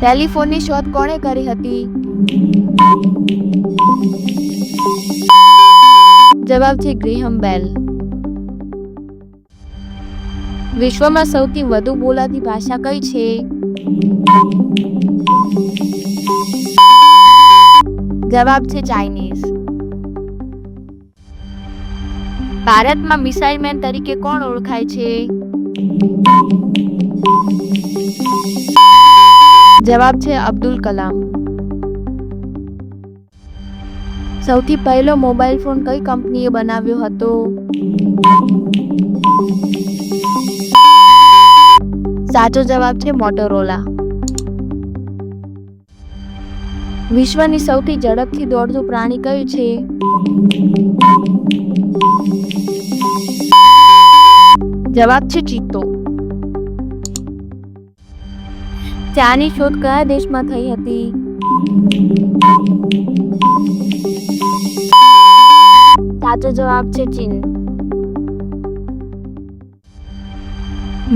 ટેલિફોનની શોધ કોણે કરી હતી? જવાબ છે ગ્રેહમ બેલ. વિશ્વમાં સૌથી વધુ બોલાતી ભાષા કઈ છે? જવાબ છે ચાઇનીઝ. ભારતમાં મિસાઇલ મેન તરીકે કોણ ઓળખાય છે? જવાબ છે અબ્દુલ કલામ. સૌથી પહેલો મોબાઈલ ફોન કઈ કંપનીએ બનાવ્યો હતો? સાચો જવાબ છે મોટોરોલા. વિશ્વની સૌથી ઝડપથી દોડતું પ્રાણી કયું છે? જવાબ છે ચિત્તો. ચાની શોધ કયા દેશમાં થઈ હતી? સાચો જવાબ છે ચીન.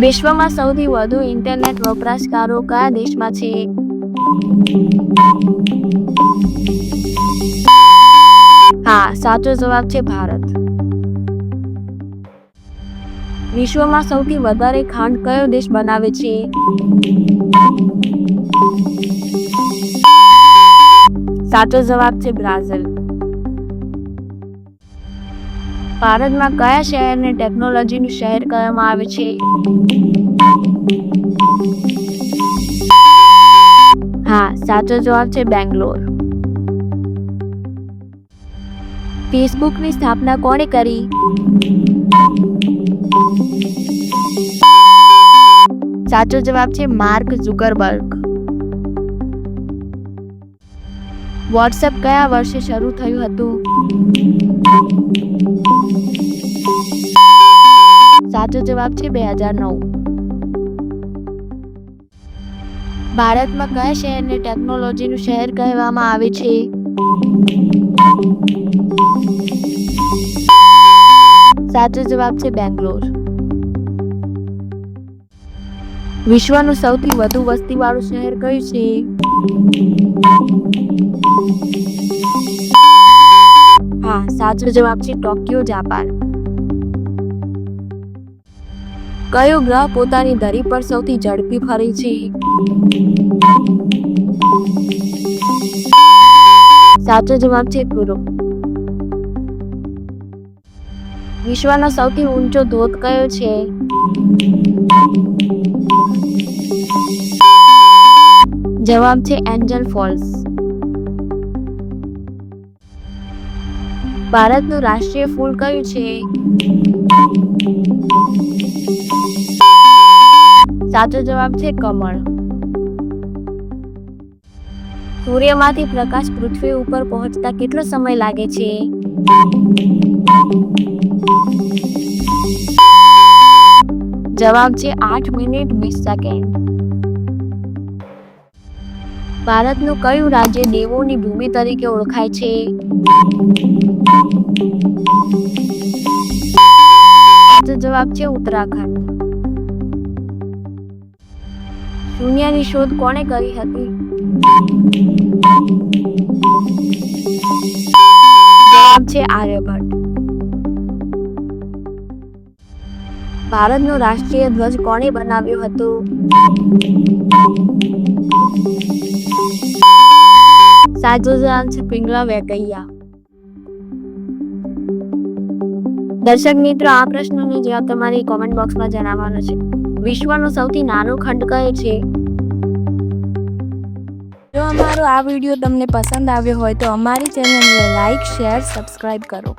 વિશ્વમાં સૌથી વધુ ઇન્ટરનેટ વપરાશકારો કયા દેશમાં છે? હા, સાચો જવાબ છે ભારત. વિશ્વમાં સૌથી વધારે ખાંડ કયો દેશ બનાવે છે? સાચો જવાબ છે બ્રાઝિલ. ભારતમાં કયા શહેરને ટેકનોલોજીનું શહેર કહેવામાં આવે છે? હા, સાચો જવાબ છે બેંગ્લોર. ફેસબુકની સ્થાપના કોણે કરી? સાચો જવાબ છે માર્ક ઝુકરબર્ગ. વોટ્સએપ કયા વર્ષે શરૂ થયું હતું? સાચો જવાબ છે બે હજાર નવ. ભારતમાં કયા શહેરને ટેકનોલોજીનું શહેર કહેવામાં આવે છે? સાચો જવાબ છે બેંગ્લોર. વિશ્વનું સૌથી વધુ વસ્તીવાળું શહેર કયું છે? હા, સાચો જવાબ છે ટોક્યો, જાપાન. કયો ગ્રહ પોતાની ધરી પર સૌથી ઝડપી ફરે છે? સાચો જવાબ છે ગુરુ વિશ્વનો સૌથી ઊંચો ધોધ કયો છે? જવાબ છે એન્જલ ફોલ્સ. ભારતનું રાષ્ટ્રીય ફૂલ કયું છે? સાચો જવાબ છે કમળ. સૂર્યમાંથી પ્રકાશ પૃથ્વી ઉપર પહોંચતા કેટલો સમય લાગે છે? જવાબ છે આઠ મિનિટ વીસ સેકન્ડ. ભારતનું કયું રાજ્ય દેવોની ભૂમિ તરીકે ઓળખાય છે? સાચો જવાબ છે ઉત્તરાખંડ. શૂન્યની શોધ કોણે કરી હતી? જવાબ છે આર્યભટ્ટ. ભારતનો રાષ્ટ્રીય ધ્વજ કોણે બનાવ્યો હતો? સાચો જવાબ છે પિંગલા વેકૈયા. દર્શક મિત્રો, આ પ્રશ્નનો જવાબ તમારી કોમેન્ટ બોક્સમાં જણાવવાનો છે. વિશ્વનો સૌથી નાનો ખંડ કયો છે? જો અમારો આ વીડિયો તમને પસંદ આવ્યો હોય તો અમારી ચેનલને લાઈક શેર સબસ્ક્રાઈબ કરો.